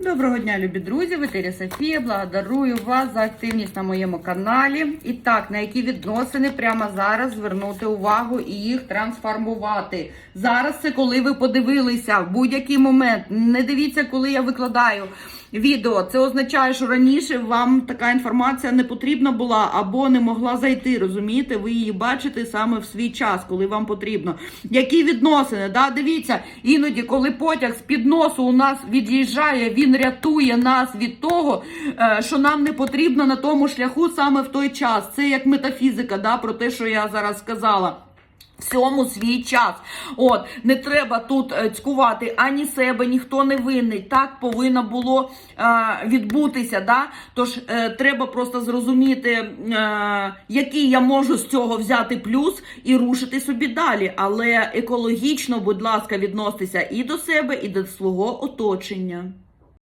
Доброго дня, любі друзі! В етері Софія. Благодарую вас за активність на моєму каналі. І так, на які відносини прямо зараз звернути увагу і їх трансформувати. Зараз це коли ви подивилися в будь-який момент. Не дивіться, коли я викладаю відео. Це означає, що раніше вам така інформація не потрібна була або не могла зайти. Розумієте, ви її бачите саме в свій час, коли вам потрібно. Які відносини? Да? Дивіться, іноді, коли потяг з під носу у нас від'їжджає, він рятує нас від того, е, що нам не потрібно на тому шляху саме в той час. Це як метафізика, да, про те, що я зараз сказала. Всьому свій час. От не треба тут е, цькувати ані себе, ніхто не винний. Так повинно було е, відбутися. Да? Тож е, треба просто зрозуміти, е, який я можу з цього взяти плюс і рушити собі далі. Але екологічно, будь ласка, відноситися і до себе, і до свого оточення.